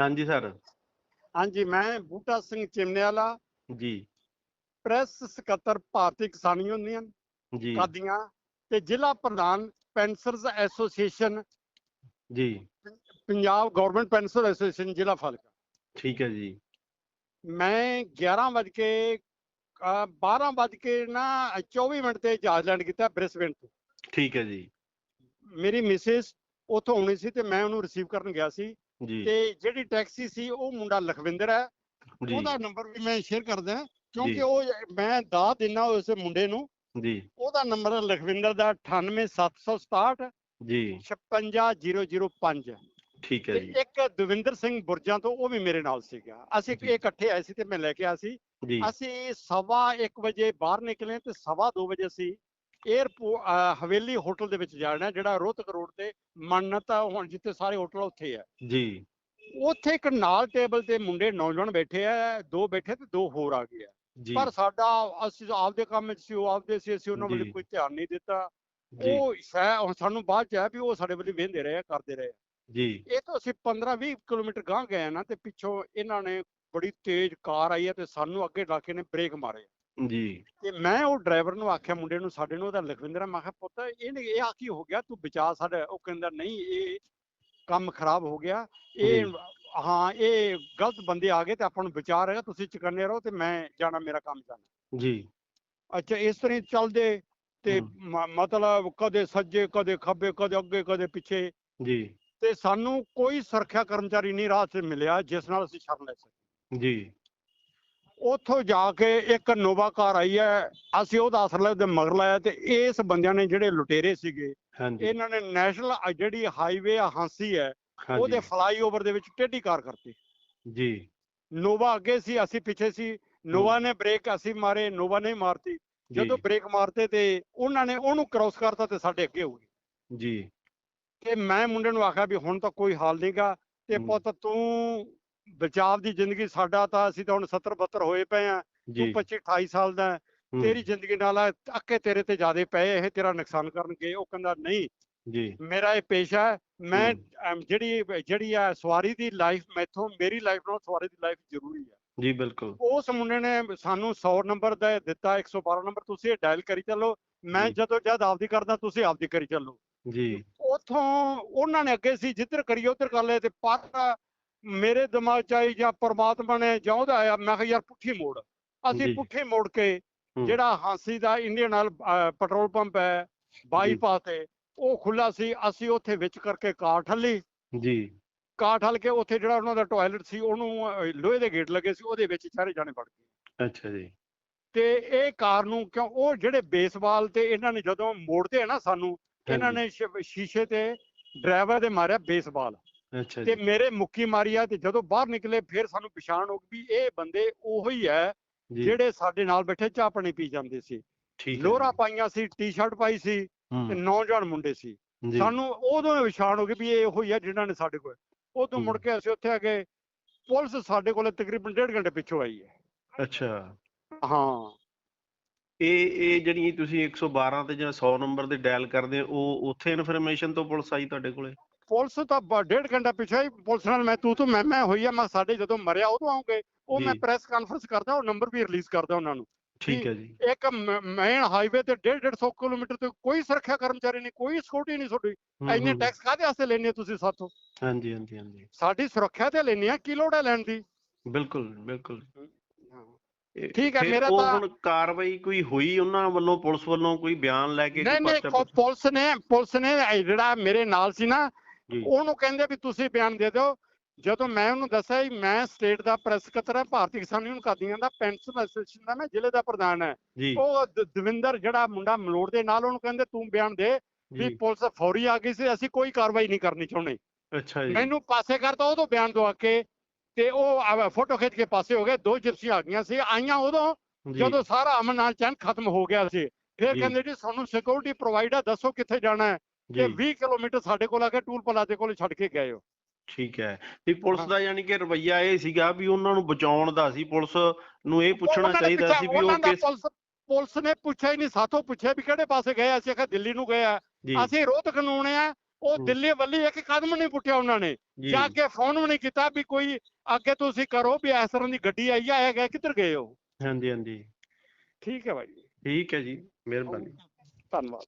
ਹਾਂਜੀ ਸਰ। ਹਾਂਜੀ ਮੈਂ ਬੂਟਾ ਸਿੰਘ ਚਿਮਨੇ ਵਾਲਾ ਜੀ। ਪ੍ਰੈਸ ਸਕੱਤਰ ਭਾਰਤੀ ਕਿਸਾਨ ਯੂਨੀਅਨ ਜੀ। ਕਾਦੀਆਂ ਤੇ ਜ਼ਿਲ੍ਹਾ ਪ੍ਰਧਾਨ ਪੈਨਸਰਸ ਐਸੋਸੀਏਸ਼ਨ। ਜੀ। ਪੰਜਾਬ ਗਵਰਨਮੈਂਟ ਪੈਨਸਰ ਐਸੋਸੀਏਸ਼ਨ ਜ਼ਿਲ੍ਹਾ ਫਾਜ਼ਿਲਕਾ ਠੀਕ ਹੈ ਜੀ। ਮੈਂ 11 ਵਜੇ ਕੇ ਅਹ 12 ਵਜੇ ਕੇ ਨਾ 24 ਮਿੰਟ ਤੇ ਜਹਾਜ਼ ਲੈਂਡ ਕੀਤਾ ਬ੍ਰਿਸਬੇਨ ਤੋਂ। ਠੀਕ ਹੈ ਜੀ। ਮੇਰੀ ਮਿਸਿਸ ਉੱਥੋਂ ਆਉਣੀ ਸੀ ਤੇ ਮੈਂ ਉਹਨੂੰ ਰਿਸੀਵ ਕਰਨ ਗਿਆ ਸੀ। ਜੀ। ਤੇ ਜਿਹੜੀ ਟੈਕਸੀ ਸੀ ਉਹ ਮੁੰਡਾ ਲਖਵਿੰਦਰ ਹੈ। ਜੀ। ਉਹਦਾ ਨੰਬਰ ਵੀ ਮੈਂ ਸ਼ੇਅਰ ਕਰਦਾ ਜੀ। ਕਿਉਂਕਿ ਉਹ ਮੈਂ ਦਾ ਦਿਨਾ ਉਸ ਮੁੰਡੇ ਨੂੰ। ਜੀ। ਉਹਦਾ ਨੰਬਰ ਹੈ ਲਖਵਿੰਦਰ ਦਾ 98767 ਜੀ। 56005 ਠੀਕ ਹੈ ਜੀ। ਇੱਕ ਦਵਿੰਦਰ ਸਿੰਘ ਬੁਰਜਾਂ ਤੋਂ ਉਹ ਵੀ ਮੇਰੇ ਨਾਲ ਸੀਗਾ। ਅਸੀਂ ਇਕੱਠੇ ਆਏ ਸੀ ਤੇ ਮੈਂ ਲੈ ਕੇ ਆਇਆ ਸੀ। ਅਸੀਂ ਸਵਾ 1 ਵਜੇ ਬਾਹਰ ਨਿਕਲੇ ਤੇ ਸਵਾ 2 ਵਜੇ ਅਸੀਂ 에ਅਰਪੋਰਟ ਹਵੇਲੀ ਹੋਟਲ ਦੇ ਵਿੱਚ ਜਾਣਾ ਜਿਹੜਾ ਰੋਹਤਕ ਰੋਡ ਤੇ ਮੰਨਤ ਆ, ਹੁਣ ਜਿੱਥੇ ਸਾਰੇ ਹੋਟਲ ਉੱਥੇ ਆ। ਜੀ। ਉੱਥੇ ਇੱਕ ਨਾਲ ਟੇਬਲ ਤੇ ਮੁੰਡੇ ਨੌਜਵਾਨ ਬੈਠੇ ਆ ਦੋ ਬੈਠੇ ਤੇ ਦੋ ਹੋਰ ਆ ਗਏ ਆ। ਪਰ ਸਾਡਾ ਅਸੀਂ ਆਪਦੇ ਕੰਮ ਵਿੱਚ ਸੀ ਉਹ ਆਪਦੇ ਸੀ ਅਸੀਂ ਉਹਨਾਂ ਵੱਲ। ਕੋਈ ਧਿਆਨ ਨਹੀਂ ਦਿੱਤਾ। ਉਹ ਹੁਣ ਸਾਨੂੰ ਬਾਅਦ ਚ ਹੈ ਵੀ ਉਹ ਸਾਡੇ ਵੱਲ ਵੇਂਦੇ ਰਹੇ ਆ, ਕਰਦੇ ਰਹੇ ਆ। ਜੀ। ਇਹ ਤਾਂ ਅਸੀਂ 15 20 ਕਿਲੋਮੀਟਰ ਗਾਂਹ ਗਏ ਆ ਨਾ ਤੇ ਪਿੱਛੋਂ ਇਹਨਾਂ ਨੇ ਬੜੀ ਤੇਜ਼ ਕਾਰ ਆਈ ਹੈ ਤੇ ਸਾਨੂੰ ਅੱਗੇ ਲਾ ਕੇ ਨੇ ਬ੍ਰੇਕ ਮਾਰੇ ਜੀ। ਤੇ ਮੈਂ ਉਹ ਡਰਾਈਵਰ ਨੂੰ ਆਖਿਆ ਮੁੰਡੇ ਨੂੰ ਸਾਡੇ ਨੂੰ ਉਹਦਾ ਲਖਵਿੰਦਰ ਮੈਂ ਕਿਹਾ ਪੁੱਤ ਇਹਨੇ ਇਹ ਆ ਕੀ ਹੋ ਗਿਆ? ਤੂੰ ਬਚਾ ਸਾਡਾ ਉਹ ਕਹਿੰਦਾ ਨਹੀਂ ਇਹ ਕੰਮ ਖਰਾਬ ਹੋ ਗਿਆ। ਇਹ। ਹਾਂ। ਇਹ ਗਲਤ ਬੰਦੇ ਆ ਗਏ ਤੇ ਆਪਾਂ ਨੂੰ ਬਚਾ ਰਿਹਾ ਤੁਸੀਂ ਚਕੰਨੇ ਰਹੋ ਤੇ ਮੈਂ ਜਾਣਾ ਮੇਰਾ ਕੰਮ ਜਾਣਾ। ਜੀ। ਅੱਛਾ ਇਸ ਤਰ੍ਹਾਂ ਚੱਲਦੇ ਤੇ ਮਤਲਬ ਕਦੇ ਸੱਜੇ ਕਦੇ ਖੱਬੇ ਕਦੇ ਅੱਗੇ ਕਦੇ ਪਿੱਛੇ। ਜੀ। ਤੇ ਸਾਨੂੰ ਕੋਈ ਸੁਰੱਖਿਆ ਕਰਮਚਾਰੀ ਨਹੀਂ ਰਾਹ 'ਚ ਮਿਲਿਆ ਜਿਸ ਨਾਲ ਅਸੀਂ ਛੜ ਲੈ ਸਕੀਏ ਜੀ। ਉੱਥੋਂ ਜਾ ਕੇ ਇੱਕ ਨੋਵਾ ਕਾਰ ਆਈ ਹੈ ਅਸੀਂ ਉਹਦਾ ਅਸਲ ਦੇ ਮਗਰ ਲਾਇਆ ਤੇ ਇਸ ਬੰਦਿਆਂ ਨੇ ਜਿਹੜੇ ਲੁਟੇਰੇ ਸੀਗੇ ਇਹਨਾਂ ਨੇ ਨੈਸ਼ਨਲ ਜਿਹੜੀ ਹਾਈਵੇ ਆ ਹਾਂਸੀ ਹੈ ਉਹਦੇ ਫਲਾਈਓਵਰ ਦੇ ਵਿੱਚ ਟੇਢੀ ਕਾਰ ਕਰਤੀ। ਜੀ। ਨੋਵਾ ਅੱਗੇ ਸੀ ਅਸੀਂ ਪਿੱਛੇ ਸੀ ਨੋਵਾ ਨੇ ਬ੍ਰੇਕ ਅਸੀਂ ਮਾਰੇ ਨੋਵਾ ਨੇ ਮਾਰਤੀ। ਜਦੋਂ ਬ੍ਰੇਕ ਮਾਰਤੇ ਤੇ ਉਹਨਾਂ ਨੇ ਉਹਨੂੰ ਕ੍ਰਾਸ ਕਰਤਾ ਤੇ ਸਾਡੇ ਅੱਗੇ ਹੋ ਗਏ। ਜੀ। ਤੇ ਮੈਂ ਮੁੰਡੇ ਨੂੰ ਆਖਿਆ ਵੀ ਹੁਣ ਤਾਂ ਕੋਈ ਹਾਲ ਨਹੀਂਗਾ ਤੇ। ਪੁੱਤ ਤੂੰ ਬਚਾਵ ਦੀ ਜ਼ਿੰਦਗੀ ਸਾਡਾ ਤਾਂ ਅਸੀਂ ਤਾਂ ਹੁਣ 70 72 ਹੋਏ ਪਏ ਆ ਤੂੰ ਜੀ। 25 28 ਸਾਲ ਦਾ ਤੇਰੀ ਜ਼ਿੰਦਗੀ ਨਾਲ ਅੱਕੇ ਤੇਰੇ ਤੇ ਜ਼ਿਆਦੇ ਪਏ ਇਹ ਤੇਰਾ ਨੁਕਸਾਨ ਕਰਨਗੇ। ਉਹ ਕਹਿੰਦਾ ਨਹੀਂ ਜੀ। ਮੇਰਾ ਇਹ ਪੇਸ਼ਾ ਹੈ ਮੈਂ ਜਿਹੜੀ ਜਿਹੜੀ ਆ ਸਵਾਰੀ ਦੀ ਲਾਈਫ ਮੈਥੋਂ ਮੇਰੀ ਲਾਈਫ ਨਾਲੋਂ ਸਵਾਰੀ ਦੀ ਲਾਈਫ ਜ਼ਰੂਰੀ ਹੈ ਜੀ ਬਿਲਕੁਲ। ਉਸ ਮੁੰਡੇ ਨੇ ਸਾਨੂੰ 100 ਨੰਬਰ ਦਾ ਦਿੱਤਾ 112 ਨੰਬਰ ਤੁਸੀਂ ਇਹ ਡਾਇਲ ਕਰੀ ਚੱਲੋ। ਮੈਂ। ਜਦੋਂ ਜਦ ਆਪਦੀ ਕਰਦਾ ਤੁਸੀਂ ਆਪਦੀ ਕਰੀ ਚੱਲੋ। ਜੀ। ਉਥੋਂ ਉਹਨਾਂ ਨੇ ਅੱਗੇ ਸੀ ਜਿੱਧਰ ਕਰੀਏ ਉਧਰ ਕਰ ਲਏ ਤੇ ਪਰ ਮੇਰੇ ਦਿਮਾਗ ਚ ਆਈ ਜਾਂ ਪ੍ਰਮਾਤਮਾ ਨੇ ਚਾਹੁੰਦਾ ਆ ਮੈਂ ਕਿਹਾ ਯਾਰ ਪੁੱਠੀ ਮੋੜ। ਅਸੀਂ। ਪੁੱਠੇ ਮੋੜ ਕੇ। ਜਿਹੜਾ ਹਾਂਸੀ ਦਾ ਇੰਡੀਅਨ ਨਾਲ ਪੈਟਰੋਲ ਪੰਪ ਹੈ ਬਾਈਪਾਸ ਤੇ ਉਹ ਖੁੱਲਾ ਸੀ ਅਸੀਂ ਉੱਥੇ ਵਿੱਚ ਕਰਕੇ ਕਾਰ ਠੱਲੀ। ਜੀ। ਕਾਰ ਠੱਲ ਕੇ ਉੱਥੇ ਜਿਹੜਾ ਉਹਨਾਂ ਦਾ ਟਾਇਲਟ ਸੀ ਉਹਨੂੰ ਲੋਹੇ ਦੇ ਗੇਟ ਲੱਗੇ ਸੀ ਉਹਦੇ ਵਿੱਚ ਸਾਰੇ ਜਾਣੇ ਵੜ ਗਏ। ਅੱਛਾ ਜੀ। ਤੇ ਇਹ ਕਾਰ ਨੂੰ ਕਿਉਂ ਉਹ ਜਿਹੜੇ ਬੇਸਬਾਲ ਤੇ ਇਹਨਾਂ ਨੇ ਜਦੋਂ ਮੋੜਦੇ ਆ ਨਾ ਸਾਨੂੰ ਇਹਨਾਂ ਨੇ ਸ਼ੀਸ਼ੇ ਤੇ ਡਰਾਈਵਰ ਦੇ ਮਾਰਿਆ ਬੇਸਬਾਲ। ਅੱਛਾ ਤੇ ਮੇਰੇ ਮੁੱਕੀ ਮਾਰੀ ਆ ਤੇ ਜਦੋਂ ਬਾਹਰ ਨਿਕਲੇ ਫਿਰ ਸਾਨੂੰ ਪਛਾਣ ਹੋ ਗਈ ਵੀ ਇਹ ਬੰਦੇ ਉਹੀ ਹੀ ਜਿਹੜੇ ਸਾਡੇ ਨਾਲ ਬੈਠੇ ਚਾਹ ਪਾਣੀ ਪੀ ਜਾਂਦੇ ਸੀ। ਜੀ, ਪਾਈਆਂ ਸੀ ਟੀ-ਸ਼ਰਟ ਪਾਈ ਸੀ ਤੇ ਨੌਜਵਾਨ ਮੁੰਡੇ ਸੀ। ਸਾਨੂੰ ਉਦੋਂ ਹੀ ਪਛਾਣ ਹੋ ਗਈ ਵੀ ਇਹ ਉਹੀ ਹੈ ਜਿਨ੍ਹਾਂ ਨੇ ਸਾਡੇ ਕੋਲ। ਉਦੋਂ ਮੁੜ। ਕੇ ਅਸੀਂ ਉੱਥੇ ਆ ਗਏ। ਪੁਲਿਸ ਸਾਡੇ ਕੋਲ ਤਕਰੀਬਨ ਡੇਢ ਘੰਟੇ ਪਿੱਛੋਂ ਆਈ ਹੈ। ਅੱਛਾ। ਹਾਂ। ਇਹ ਇਹ ਜਿਹੜੀ ਤੁਸੀਂ 112 ਤੇ ਜਾਂ 100 ਨੰਬਰ ਦੇ ਡਾਇਲ ਕਰਦੇ ਹੋ, ਉਹ ਉੱਥੇ ਇਨਫੋਰਮੇਸ਼ਨ ਤੋਂ ਪੁਲਿਸ ਆਈ ਤੁਹਾਡੇ ਕੋਲੇ? ਪੁਲਿਸ ਤਾਂ ਬ- ਡੇਢ ਘੰਟਾ ਪਿੱਛੇ ਹੀ ਪੁਲਿਸ ਨਾਲ ਮੈਂ ਤੂੰ ਤੂੰ ਮੈਂ ਮੈਂ ਹੋਈ ਆ ਮੈਂ ਸਾਡੇ ਜਦੋਂ ਮਰਿਆ ਉਦੋਂ ਆਉਂਗੇ। ਉਹ ਮੈਂ ਜੀ। ਪ੍ਰੈਸ ਕਾਨਫਰੰਸ ਕਰਦਾ ਉਹ ਨੰਬਰ ਵੀ ਰਿਲੀਜ਼ ਕਰਦਾ ਉਹਨਾਂ ਨੂੰ। ਠੀਕ ਹੈ ਜੀ। ਇੱਕ ਮੇਨ ਹਾਈਵੇ ਤੇ 1.5 150 ਕਿਲੋਮੀਟਰ ਤੇ ਕੋਈ ਸੁਰੱਖਿਆ ਕਰਮਚਾਰੀ ਨਹੀਂ ਕੋਈ ਸਿਕਿਉਰਿਟੀ ਨਹੀਂ ਤੁਹਾਡੀ। ਹਮ, ਇੰਨੇ ਹਮ, ਟੈਕਸ ਕਾਹਦੇ ਵਾਸਤੇ ਲੈਣੇ ਤੁਸੀਂ ਸਾਥੋਂ? ਹਾਂਜੀ ਹਾਂਜੀ ਹਾਂਜੀ। ਸਾਡੀ ਸੁਰੱਖਿਆ ਤੇ ਲੈਣੇ ਆ ਕੀ ਲੋੜ ਹੈ ਲੈਣ ਦੀ? ਬਿਲਕੁਲ ਬਿਲਕੁਲ। ਇਹ- ਠੀਕ ਹੈ, ਫਿਰ ਮੇਰਾ ਉਹ ਤਾਂ- ਹੁਣ ਕਾਰਵਾਈ ਕੋਈ ਹੋਈ ਉਹਨਾਂ ਵੱਲੋਂ ਪੁਲਿਸ ਵੱਲੋਂ ਕੋਈ ਬਿਆਨ ਲੈ ਕੇ ਨਹੀਂ ਕੋਈ ਨਹੀਂ ਪਰਚਾ ਪੁ- ਪੁਲਿਸ ਨੇ ਪੁਲਿਸ ਨੇ ਇਹ ਜਿਹੜਾ ਮੇਰੇ ਨਾਲ ਸੀ ਨਾ ਉਹਨੂੰ ਕਹਿੰਦੇ ਵੀ ਤੁਸੀਂ ਬਿਆਨ ਦੇ ਦਿਓ। ਜਦੋਂ ਮੈਂ ਉਹਨੂੰ ਦੱਸਿਆ ਵੀ ਮੈਂ ਸਟੇਟ ਦਾ ਪ੍ਰੈਸ ਸਕੱਤਰ ਹਾਂ ਭਾਰਤੀ ਕਿਸਾਨ ਯੂਨੀਅਨ ਕਾਦੀਆਂ ਦਾ ਪੈਨਸ਼ਨ ਐਸੋਸੀਏਸ਼ਨ ਦਾ ਮੈਂ ਜ਼ਿਲ੍ਹੇ ਦਾ ਪ੍ਰਧਾਨ ਹੈ। ਉਹ ਦਵਿੰਦਰ ਜਿਹੜਾ ਮੁੰਡਾ ਮਲੋੜ ਦੇ ਨਾਲ ਉਹਨੂੰ ਕਹਿੰਦੇ ਤੂੰ ਬਿਆਨ ਦੇ ਵੀ ਪੁਲਿਸ ਫੌਰੀ ਆ ਗਈ ਸੀ ਅਸੀਂ ਕੋਈ ਕਾਰਵਾਈ ਨਹੀਂ ਕਰਨੀ ਚਾਹੁੰਦੇ। ਅੱਛਾ ਜੀ। ਮੈਨੂੰ ਪਾਸੇ ਕਰਤਾ ਉਦੋਂ ਬਿਆਨ ਦਵਾ ਕੇ ਤੇ ਉਹ ਫੋਟੋ ਖਿੱਚ ਕੇ ਪਾਸੇ ਹੋ ਗਏ। ਦੋ ਜਿਪਸੀਆਂ ਆ ਗਈਆਂ ਸੀ ਆਈਆਂ ਉਦੋਂ ਜਦੋਂ ਸਾਰਾ ਅਮਨ ਨਾਲ ਚੈਨ ਖਤਮ ਹੋ ਗਿਆ ਸੀ। ਫਿਰ। ਕਹਿੰਦੇ ਜੀ ਸਾਨੂੰ ਸਿਕਿਉਰਿਟੀ ਪ੍ਰੋਵਾਈਡਰ ਦੱਸੋ ਕਿੱਥੇ ਜਾਣਾ ਹੈ? ਤੇ ਜੀ। 20 ਕਿਲੋਮੀਟਰ ਸਾਡੇ ਕੋਲ ਆ ਕੇ ਟੂਲ ਪਲਾਜ਼ੇ ਕੋਲ ਛੱਡ ਕੇ ਗਏ ਹੋ। ਠੀਕ ਹੈ। ਵੀ ਪੁਲਿਸ। ਦਾ ਯਾਨੀ ਕਿ ਰਵੱਈਆ ਇਹ ਸੀਗਾ ਵੀ ਉਹਨਾਂ ਨੂੰ ਬਚਾਉਣ ਦਾ ਸੀ। ਪੁਲਿਸ ਨੂੰ ਇਹ ਪੁੱਛਣਾ ਚਾਹੀਦਾ ਸੀ ਵੀ ਉਹ ਕਿਸ ਪੁਲਿਸ ਨੇ ਪੁੱਛਿਆ ਹੀ ਨਹੀਂ ਸਾਥੋਂ ਪੁੱਛਿਆ ਵੀ ਕਿਹੜੇ ਪਾਸੇ ਗਏ ਅਸੀਂ ਆਖਿਆ ਦਿੱਲੀ ਨੂੰ ਗਏ ਆ। ਅਸੀਂ ਰੋਹਤਕ ਨੂੰ ਆਉਣੇ ਆ। ਉਹ। ਦਿੱਲੀ ਵੱਲੀ ਇੱਕ ਕਦਮ ਨਹੀਂ ਪੁੱਟਿਆ ਉਹਨਾਂ ਨੇ। ਜੀ। ਜਾ ਕੇ ਫੋਨ ਵੀ ਨਹੀਂ ਕੀਤਾ ਵੀ ਕੋਈ ਅੱਗੇ ਤੁਸੀਂ ਕਰੋ ਵੀ ਇਸ ਤਰ੍ਹਾਂ ਦੀ ਗੱਡੀ ਆਈ ਆ ਇਹ ਗਏ ਕਿੱਧਰ ਗਏ ਹੋ? ਹਾਂਜੀ ਹਾਂਜੀ। ਠੀਕ ਹੈ ਭਾਈ। ਠੀਕ ਹੈ ਜੀ ਮਿਹਰਬਾਨੀ। ਧੰਨਵਾਦ।